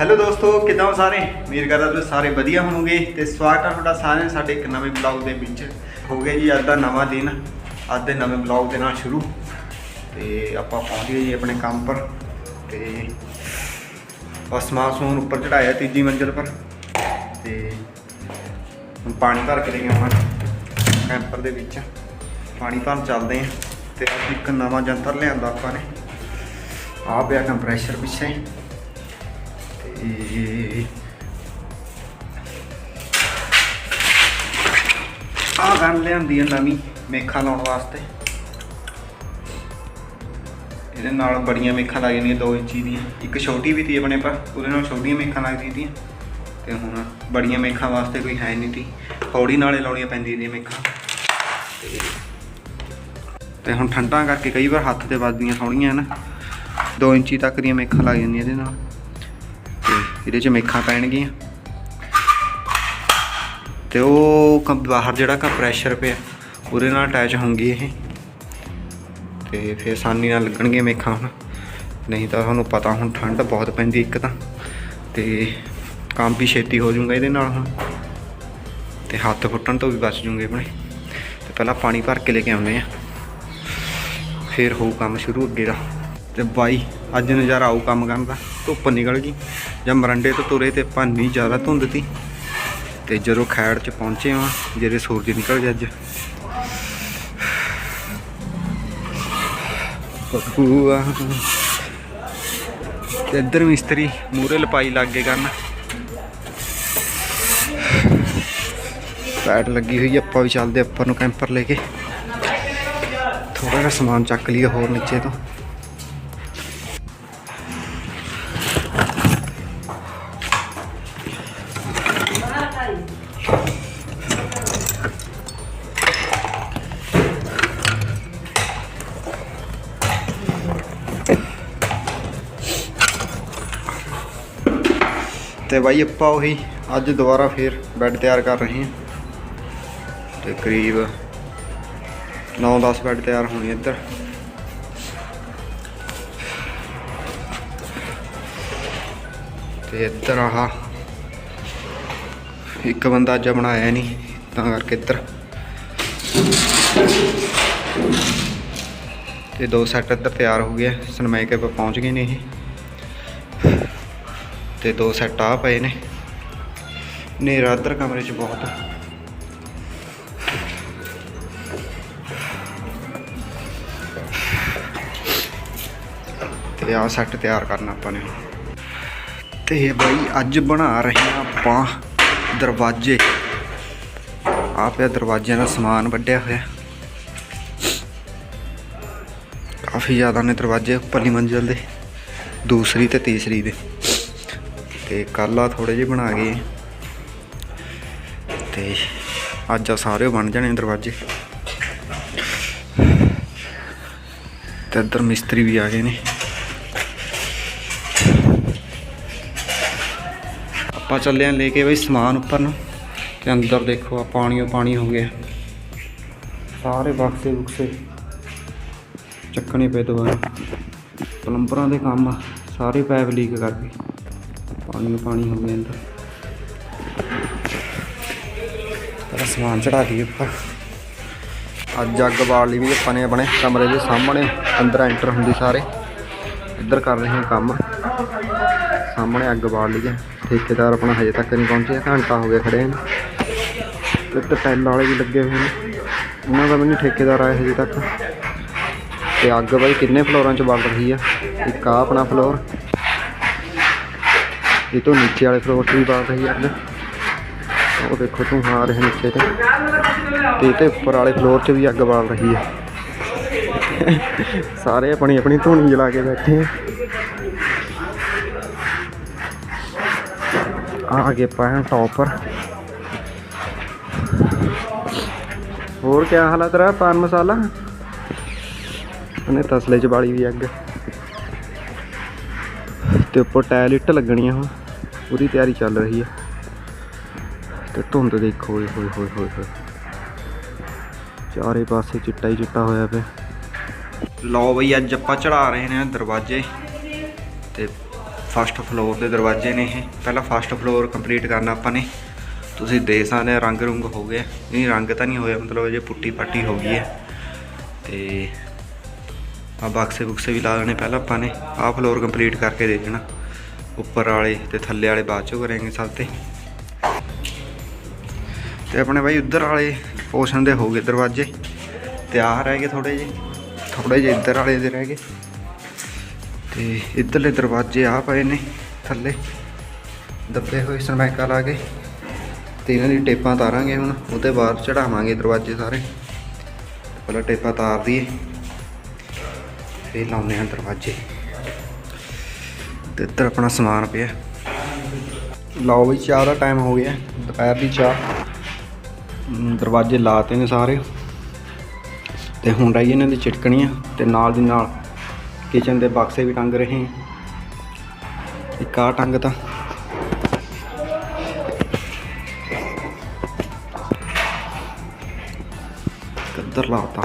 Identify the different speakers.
Speaker 1: Hello ਦੋਸਤੋ, ਕਿੱਦਾਂ ਹੋ ਸਾਰੇ? ਉਮੀਦ ਕਰਦਾ ਤੁਸੀਂ ਸਾਰੇ ਵਧੀਆ ਹੋਵੋਗੇ ਤੇ ਸਵਾਗਤ ਹੈ ਤੁਹਾਡਾ ਸਾਰਿਆਂ ਦਾ ਸਾਡੇ ਇੱਕ ਨਵੇਂ ਬਲੌਗ ਦੇ ਵਿੱਚ। ਹੋ ਗਿਆ ਜੀ ਅੱਜ ਦਾ ਨਵਾਂ ਦਿਨ। ਅੱਜ ਦੇ ਨਵੇਂ ਬਲੌਗ ਦੇ ਨਾਲ ਸ਼ੁਰੂ। ਤੇ ਆਪਾਂ ਪਹੁੰਚ ਗਏ ਜੀ ਆਪਣੇ ਕੰਮ ਪਰ। ਤੇ ਬਸ ਸਮਾਨ ਸਮੂਨ ਉੱਪਰ ਚੜਾਇਆ ਤੀਜੀ ਮੰਜ਼ਿਲ ਪਰ। ਤੇ ਹੁਣ ਪਾਣੀ ਭਰ ਕੇ ਲੈ ਕੇ ਕੈਂਪਰ ਦੇ ਵਿੱਚ। ਪਾਣੀ ਭਰਨ ਚੱਲਦੇ ਆ ਤੇ ਅੱਜ ਇੱਕ ਨਵਾਂ ਜੰਤਰ ਲਿਆਂਦਾ ਆਪਾਂ ਨੇ। ਆ ਪਿਆ ਕੰਪਰੈਸ਼ਰ ਪਿੱਛੇ। ਤੇ ਆ ਗਨ ਲਿਆਂਦੀ ਹੈ ਨਵੀਂ ਮੇਖਾਂ ਲਾਉਣ ਵਾਸਤੇ। ਇਹਦੇ ਨਾਲ ਬੜੀਆਂ ਮੇਖਾਂ ਲੱਗ ਜਾਂਦੀਆਂ 2 ਇੰਚੀ ਦੀਆਂ। ਇੱਕ ਛੋਟੀ ਵੀ ਤੀ ਆਪਣੇ ਪਰ ਉਹਦੇ ਨਾਲ ਛੋਟੀਆਂ ਮੇਖਾਂ ਲੱਗਦੀਆਂ ਤੀਆਂ ਤੇ ਹੁਣ ਬੜੀਆਂ ਮੇਖਾਂ ਵਾਸਤੇ ਕੋਈ ਹੈ ਨਹੀਂ ਤੀ। ਹੌੜੀ ਨਾਲੇ ਲਾਉਣੀਆਂ ਪੈਂਦੀਆਂ ਦੀਆਂ ਮੇਖਾਂ। ਤੇ ਹੁਣ ਠੰਡਾ ਕਰਕੇ ਕਈ ਵਾਰ ਹੱਥ ਤੇ ਵੱਜਦੀਆਂ ਸੋਹਣੀਆਂ ਹਨ। 2 ਇੰਚੀ ਤੱਕ ਦੀਆਂ ਮੇਖਾਂ ਲੱਗ ਜਾਂਦੀਆਂ ਇਹਦੇ ਨਾਲ। ਇਹਦੇ ਚ ਮੇਖਾਂ ਪੈਣਗੀਆਂ। ਤੇ ਉਹ ਕੰਪ- ਬਾਹਰ ਜਿਹੜਾ ਕੰਪਰੈਸ਼ਰ ਪਿਆ, ਉਹਦੇ ਨਾਲ ਅਟੈਚ ਹੋਣਗੀ ਇਹ। ਤੇ ਫਿਰ ਆਸਾਨੀ ਨਾਲ ਲੱਗਣਗੇ ਮੇਖਾਂ ਹੁਣ। ਨਹੀਂ ਤਾਂ ਤੁਹਾਨੂੰ ਪਤਾ ਹੁਣ ਠੰਡ ਬਹੁਤ ਪੈਂਦੀ ਇੱਕ ਤਾਂ। ਤੇ ਕੰਮ ਵੀ ਛੇਤੀ ਹੋ ਜਾਊਗਾ ਇਹਦੇ ਨਾਲ ਹੁਣ। ਤੇ ਹੱਥ ਫੁੱਟਣ ਤੋਂ ਵੀ ਬਚ ਜੂਗੇ ਆਪਣੇ। ਤੇ ਪਹਿਲਾਂ ਪਾਣੀ ਭਰ ਕੇ ਲੈ ਕੇ ਆਉਂਦੇ ਆ। ਫਿਰ ਹੋਊ ਕੰਮ ਸ਼ੁਰੂ ਅੱਗੇ ਦਾ। ਤੇ ਬਾਈ, ਅੱਜ ਨਜ਼ਾਰਾ ਆਊ ਕੰਮ ਕਰਨ ਦਾ। ਧੁੱਪ ਨਿਕਲ ਗਈ। ਜਾਂ ਮਰੰਡੇ ਤੋਂ ਤੁਰੇ ਤੇ ਭਾਨੀ ਜ਼ਿਆਦਾ ਧੁੰਦ ਤੀ ਤੇ ਜਦੋਂ ਖੈੜ ਚ ਪਹੁੰਚੇ ਹਾਂ, ਜਿਹੜੇ ਸੂਰਜ ਨਿਕਲ ਗਿਆ ਅੱਜ। ਬੱਬੂਆ ਤੇ ਇੱਧਰ ਮਿਸਤਰੀ ਮੂਰੇ ਲਪਾਈ ਲੱਗ ਕਰਨ। ਪੈਟ ਲੱਗੀ ਹੋਈ ਆਪਾਂ ਵੀ ਚੱਲਦੇ ਉੱਪਰ ਨੂੰ ਕੈਂਪਰ ਲੈ ਕੇ। ਥੋੜਾ ਜਿਹਾ ਸਮਾਨ ਚੱਕ ਲਈਏ ਹੋਰ ਨੀਚੇ ਤੋਂ। ਤੇ ਬਾਈ ਆਪਾਂ ਉਹੀ ਅੱਜ ਦੁਬਾਰਾ ਫੇਰ ਬੈੱਡ ਤਿਆਰ ਕਰ ਰਹੇ ਹਾਂ। ਤੇ ਕਰੀਬ 9-10 ਬੈੱਡ ਤਿਆਰ ਹੋਣੀ ਇੱਧਰ। ਤੇ ਇੱਧਰ ਆਹ ਇੱਕ ਬੰਦਾ ਅੱਜ ਬਣਾਇਆ ਨਹੀਂ, ਤਾਂ ਕਰਕੇ ਇੱਧਰ। ਤੇ ਦੋ ਸੈੱਟ ਇੱਧਰ ਤਿਆਰ ਹੋ ਗਏ ਸਨਮਾਈਕੇ ਪੇ ਪਹੁੰਚ ਗਏ ਨੇ ਇਹ। ਤੇ ਦੋ ਸੈੱਟ ਆ ਪਏ ਨੇ। ਹਨੇਰਾ ਇੱਧਰ ਕਮਰੇ 'ਚ ਬਹੁਤ। ਤੇ ਆਹ ਸੈੱਟ ਤਿਆਰ ਕਰਨਾ ਆਪਾਂ ਨੇ। ਤੇ ਬਾਈ, ਅੱਜ ਬਣਾ ਰਹੇ ਹਾਂ ਆਪਾਂ ਦਰਵਾਜ਼ੇ। ਆ ਪਿਆ ਦਰਵਾਜ਼ਿਆਂ ਦਾ ਸਮਾਨ ਵੱਢਿਆ ਹੋਇਆ। ਕਾਫੀ ਜ਼ਿਆਦਾ ਨੇ ਦਰਵਾਜ਼ੇ, ਉੱਪਰਲੀ ਮੰਜ਼ਿਲ ਦੇ। ਦੂਸਰੀ ਤੇ ਤੀਸਰੀ ਦੇ। ਤੇ ਕੱਲ੍ਹ ਆ ਥੋੜੇ ਜਿਹੇ ਬਣਾ ਗਏ। ਤੇ ਅੱਜ ਆ ਸਾਰੇ ਬਣ ਜਾਣੇ ਦਰਵਾਜ਼ੇ। ਤੇ ਇੱਧਰ ਮਿਸਤਰੀ ਵੀ ਆ ਗਏ ਨੇ। ਆਪਾਂ ਚੱਲੇ ਆਂ ਲੈ ਕੇ ਬਈ ਸਮਾਨ ਉੱਪਰ ਨੂੰ। ਤੇ ਅੰਦਰ ਦੇਖੋ ਆ ਪਾਣੀ ਓ ਪਾਣੀ ਹੋ ਗਿਆ। ਸਾਰੇ ਬਕਸੇ ਬੁਕਸੇ ਚੱਕਣੇ ਪਏ ਦੁਬਾਰਾ ਪਲੰਬਰਾਂ ਦੇ ਕੰਮ ਸਾਰੇ ਪਾਈਪ ਲੀਕ ਕਰ ਗਏ ਪਾਣੀ ਓ ਪਾਣੀ ਹੋ ਗਿਆ ਅੰਦਰ। ਪਹਿਲਾਂ ਸਮਾਨ ਚੜਾ ਦਈਏ ਉੱਪਰ ਅੱਜ ਅੱਗ ਬਾਲ ਲਈ ਵੀ ਆਪਾਂ ਨੇ ਆਪਣੇ ਕਮਰੇ ਦੇ ਸਾਹਮਣੇ ਅੰਦਰ ਐਂਟਰ ਹੁੰਦੀ ਸਾਰੇ। ਇੱਧਰ ਕਰ ਰਹੇ ਹਾਂ ਕੰਮ। ਸਾਹਮਣੇ ਅੱਗ ਬਾਲ ਲਈ ਹੈ। ਠੇਕੇਦਾਰ ਆਪਣਾ ਹਜੇ ਤੱਕ ਨਹੀਂ ਪਹੁੰਚਿਆ, ਘੰਟਾ ਹੋ ਗਿਆ ਖੜੇ ਨੇ ਤੇ ਤੇ ਟੈਲ ਵਾਲੇ ਵੀ ਲੱਗੇ ਹੋਏ ਨੇ ਉਹਨਾਂ ਦਾ ਵੀ ਨਹੀਂ ਠੇਕੇਦਾਰ ਆਇਆ ਹਜੇ ਤੱਕ। ਤੇ ਅੱਗ ਬਾਈ ਕਿੰਨੇ ਫਲੋਰਾਂ 'ਚ ਬਲ ਰਹੀ ਆ? ਇੱਕ ਆ ਆਪਣਾ ਫਲੋਰ ਇਹ ਤੋਂ ਨੀਚੇ ਵਾਲੇ ਫਲੋਰ 'ਤੇ ਵੀ ਬਲ ਰਹੀ ਆ ਅੱਗ ਉਹ ਦੇਖੋ ਤੂੰ ਆ ਰਹੇ ਨੀਚੇ ਤੇ ਤੇ ਇਹ ਤੇ ਉੱਪਰ ਵਾਲੇ ਫਲੋਰ 'ਚ ਵੀ ਅੱਗ ਬਾਲ ਰਹੀ ਆ ਸਾਰੇ ਆਪਣੀ ਆਪਣੀ ਧੂਣੀ ਜਲਾ ਕੇ ਬੈਠੇ ਆ ਆ ਗਏ ਪਾਇਆ ਟੌਪਰ ਹੋਰ ਕੀ ਹਾਲ ਆ ਤੇਰਾ ਪਾਨ ਮਸਾਲਾ ਉਹਨੇ ਤਸਲੇ ਚ ਬਾਲੀ ਵੀ ਅੱਗ ਤੇ ਉੱਪਰ ਟਾਇਲ ਇੱਟ ਲੱਗਣੀਆਂ ਹੁਣ ਉਹਦੀ ਤਿਆਰੀ ਚੱਲ ਰਹੀ ਹੈ। ਤੇ ਧੁੰਦ ਦੇਖੋ, ਓਏ ਹੋਏ ਹੋਏ ਹੋਏ ਹੋਏ। ਚਾਰੇ ਪਾਸੇ ਚਿੱਟਾ ਹੀ ਚਿੱਟਾ ਹੋਇਆ ਪਿਆ। ਲਓ ਬਈ, ਅੱਜ ਆਪਾਂ ਚੜਾ ਰਹੇ ਨੇ ਦਰਵਾਜ਼ੇ। ਤੇ ਫਸਟ ਫਲੋਰ ਦੇ ਦਰਵਾਜ਼ੇ ਨੇ ਇਹ। ਪਹਿਲਾਂ ਫਸਟ ਫਲੋਰ ਕੰਪਲੀਟ ਕਰਨਾ ਆਪਾਂ ਨੇ। ਤੁਸੀਂ ਦੇਖ ਸਕਦੇ ਹੋ, ਰੰਗ ਰੁੰਗ ਹੋ ਗਿਆ ਨਹੀਂ, ਰੰਗ ਤਾਂ ਨਹੀਂ ਹੋਇਆ, ਮਤਲਬ ਜੇ ਪੁੱਟੀ ਪਾਟੀ ਹੋ ਗਈ ਹੈ। ਤੇ ਆ ਬਾਕਸੇ ਬੁਕਸੇ ਵੀ ਲਾ ਦੇਣੇ ਪਹਿਲਾਂ ਆਪਾਂ ਨੇ। ਆਹ ਫਲੋਰ ਕੰਪਲੀਟ ਕਰਕੇ ਦੇ ਦੇਣਾ ਉੱਪਰ ਵਾਲੇ ਤੇ ਥੱਲੇ ਵਾਲੇ ਬਾਅਦ ਚੋਂ ਕਰਾਂਗੇ ਸਭ ਤੇ। ਤੇ ਆਪਣੇ ਬਾਈ ਉੱਧਰ ਵਾਲੇ ਪੋਰਸ਼ਨ ਦੇ ਹੋ ਗਏ ਦਰਵਾਜ਼ੇ। ਤੇ ਆਹ ਰਹਿ ਗਏ ਥੋੜੇ ਜਿਹੇ। ਥੋੜੇ ਜਿਹੇ ਇੱਧਰ ਵਾਲੇ ਦੇ ਰਹਿ ਗਏ। ਤੇ ਇੱਧਰਲੇ ਦਰਵਾਜ਼ੇ ਆ ਪਏ ਨੇ ਥੱਲੇ। ਦੱਬੇ ਹੋਏ ਸਰਮੈਕਾ ਲਾ ਕੇ। ਤੇ ਇਹਨਾਂ ਦੀ ਟੇਪਾਂ ਤਾਰਾਂਗੇ ਹੁਣ। ਉਹਦੇ ਬਾਅਦ ਚੜਾਵਾਂਗੇ ਦਰਵਾਜ਼ੇ ਸਾਰੇ। ਪਹਿਲਾਂ ਟੇਪਾਂ ਤਾਰ ਦਈਏ। ਫੇਰ ਲਾਉਂਦੇ ਹਾਂ ਦਰਵਾਜ਼ੇ। ਤੇ ਇੱਧਰ ਆਪਣਾ ਸਮਾਨ ਪਿਆ। ਲਓ ਬਈ, ਚਾਹ ਦਾ ਟਾਈਮ ਹੋ ਗਿਆ। ਦੁਪਹਿਰ ਦੀ ਚਾਹ। ਦਰਵਾਜ਼ੇ ਲਾਤੇ ਨੇ ਸਾਰੇ। ਤੇ ਹੁਣ ਰਹੀ ਇਹਨਾਂ ਦੀ ਚਿਟਕਣੀਆਂ ਤੇ ਨਾਲ ਦੀ ਨਾਲ ਕਿਚਨ ਦੇ ਬਾਕਸੇ ਵੀ ਟੰਗ ਰਹੇ ਇੱਕ ਆਹ ਟੰਗ ਤਾਂ। ਕਿੱਧਰ ਲਾਤਾ।